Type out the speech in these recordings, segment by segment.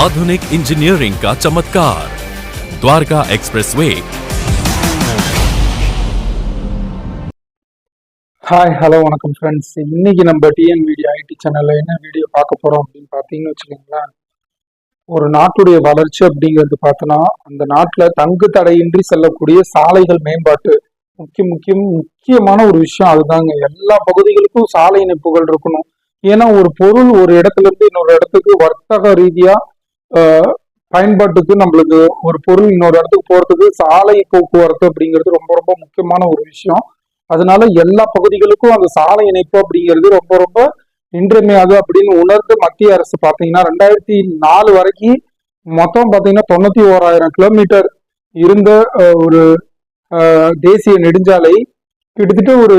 आधुनिक इंजीनियरिंग का चमत्कार द्वारका एक्सप्रेसवे ஹாய் ஹலோ வணக்கம் ஃப்ரெண்ட்ஸ் இன்னைக்கு நம்ம டிஎன் வீடியோ ஐடி சேனல்ல என்ன வீடியோ பார்க்க போறோம் அப்படின்னு பார்த்தீங்கன்னு வச்சுக்கோங்களேன் ஒரு நாட்டுடைய வளர்ச்சி அப்படிங்கிறது பார்த்தோன்னா அந்த நாட்டில் தங்கு தடையின்றி செல்லக்கூடிய சாலைகள் மேம்பாட்டு முக்கிய முக்கியம் முக்கியமான ஒரு விஷயம் அதுதாங்க எல்லா பகுதிகளுக்கும் சாலை இணைப்புகள் இருக்கணும் ஏன்னா ஒரு பொருள் ஒரு இடத்துல இருந்து இன்னொரு இடத்துக்கு வர்த்தக ரீதியா ஆஹ், பயன்பாட்டுக்கு நம்மளுக்கு ஒரு பொருள் இன்னொரு இடத்துக்கு போகிறதுக்கு சாலை போக்குவரத்து அப்படிங்கிறது ரொம்ப ரொம்ப முக்கியமான ஒரு விஷயம். அதனால எல்லா பகுதிகளுக்கும் அந்த சாலை இணைப்பு அப்படிங்கிறது ரொம்ப ரொம்ப இன்றியமையாது அப்படின்னு உணர்ந்து மத்திய அரசு பார்த்தீங்கன்னா ரெண்டாயிரத்தி நாலு வரைக்கும் மொத்தம் பார்த்தீங்கன்னா தொண்ணூத்தி ஓராயிரம் கிலோமீட்டர் இருந்த ஒரு தேசிய நெடுஞ்சாலை கிட்டத்தட்ட ஒரு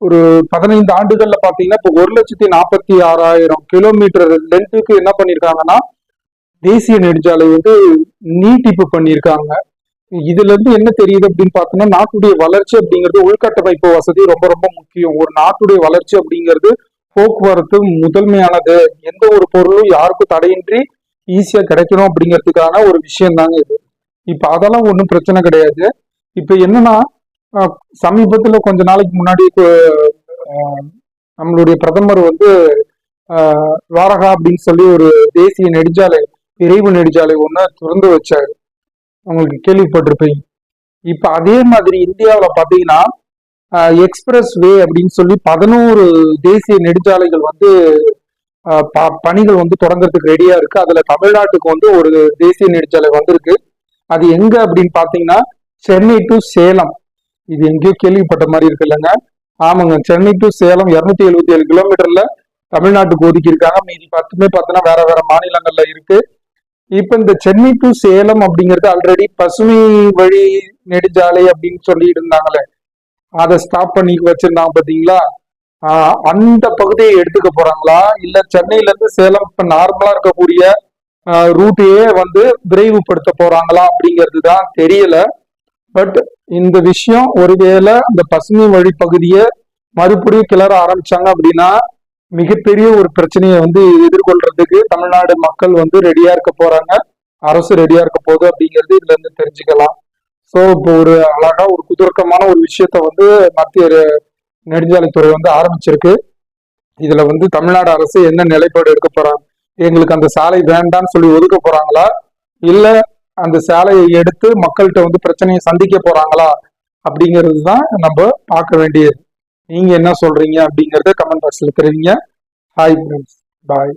ஒரு பதினைந்து ஆண்டுகள்ல பாத்தீங்கன்னா இப்போ ஒரு லட்சத்தி நாற்பத்தி ஆறாயிரம் கிலோமீட்டர் லென்த்துக்கு என்ன பண்ணிருக்காங்கன்னா தேசிய நெடுஞ்சாலை வந்து நீட்டிப்பு பண்ணியிருக்காங்க. இதுல இருந்து என்ன தெரியுது அப்படின்னு பார்த்தோம்னா நாட்டுடைய வளர்ச்சி அப்படிங்கிறது உள்கட்டமைப்பு வசதி ரொம்ப ரொம்ப முக்கியம். ஒரு நாட்டுடைய வளர்ச்சி அப்படிங்கிறது போக்குவரத்து முதன்மையானது. எந்த ஒரு பொருளும் யாருக்கும் தடையின்றி ஈஸியா கிடைக்கணும் அப்படிங்கிறதுக்கான ஒரு விஷயம் தாங்க இது. இப்ப அதெல்லாம் ஒன்றும் பிரச்சனை கிடையாது. இப்ப என்னன்னா சமீபத்துல கொஞ்ச நாளைக்கு முன்னாடி நம்மளுடைய பிரதமர் வந்து வாரகா அப்படின்னு சொல்லி ஒரு தேசிய நெடுஞ்சாலை விரைவு நெடுஞ்சாலை ஒன்று திறந்து வச்சாரு. உங்களுக்கு கேள்விப்பட்டிருப்பீங்க. இப்போ அதே மாதிரி இந்தியாவில் பார்த்தீங்கன்னா எக்ஸ்பிரஸ் வே அப்படின்னு சொல்லி பதினோரு தேசிய நெடுஞ்சாலைகள் வந்து ப- பணிகள் வந்து தொடங்குறதுக்கு ரெடியா இருக்கு. அதுல தமிழ்நாட்டுக்கு வந்து ஒரு தேசிய நெடுஞ்சாலை வந்திருக்கு. அது எங்க அப்படின்னு பாத்தீங்கன்னா சென்னை டு சேலம். இது எங்கேயோ கேள்விப்பட்ட மாதிரி இருக்கு இல்லைங்க. ஆமாங்க சென்னை டு சேலம் இருநூத்தி எழுபத்தி ஏழு கிலோமீட்டர்ல தமிழ்நாட்டுக்கு ஒதுக்கி இருக்காங்க மீதி பத்துமே பார்த்தோன்னா வேற வேற மாநிலங்கள்ல இருக்கு. இப்ப இந்த சென்னை டு சேலம் அப்படிங்கிறது ஆல்ரெடி பசுமை வழி நெடுஞ்சாலை அப்படின்னு சொல்லி இருந்தாங்களே அதை ஸ்டாப் பண்ணி வச்சிருந்தாங்க பாத்தீங்களா அந்த பகுதியை எடுத்துக்க போறாங்களா? இல்ல சென்னையில இருந்து சேலம் இப்ப நார்மலா இருக்கக்கூடிய ரூட்டையே வந்து விரைவுபடுத்த போறாங்களா அப்படிங்கிறது தான் தெரியல. பட் இந்த விஷயம் ஒருவேளை அந்த பசுமை வழி பகுதியை மறுபடியும் கிளற ஆரம்பிச்சாங்க அப்படின்னா மிகப்பெரிய ஒரு பிரச்சனையை வந்து எதிர்கொள்றதுக்கு தமிழ்நாடு மக்கள் வந்து ரெடியா இருக்க போறாங்க. அரசு ரெடியா இருக்க போகுது அப்படிங்கிறது இதுல இருந்து தெரிஞ்சுக்கலாம். சோ இப்போ ஒரு அழகா ஒரு குதர்க்கமான ஒரு விஷயத்த வந்து மத்திய நெடுஞ்சாலைத்துறை வந்து ஆரம்பிச்சிருக்கு. இதுல வந்து தமிழ்நாடு அரசு என்ன நிலைப்பாடு எடுக்க போறாங்க எங்களுக்கு அந்த சாலை வேண்டாம்னு சொல்லி ஒதுக்க போறாங்களா? இல்ல அந்த சாலையை எடுத்து மக்கள்கிட்ட வந்து பிரச்சனையை சந்திக்க போறாங்களா? அப்படிங்கிறது தான் நம்ம பார்க்க வேண்டியது. நீங்க என்ன சொல்றீங்க அப்படிங்கறத கமெண்ட் பாக்ஸ்ல தெரிவிங்க. Hi friends bye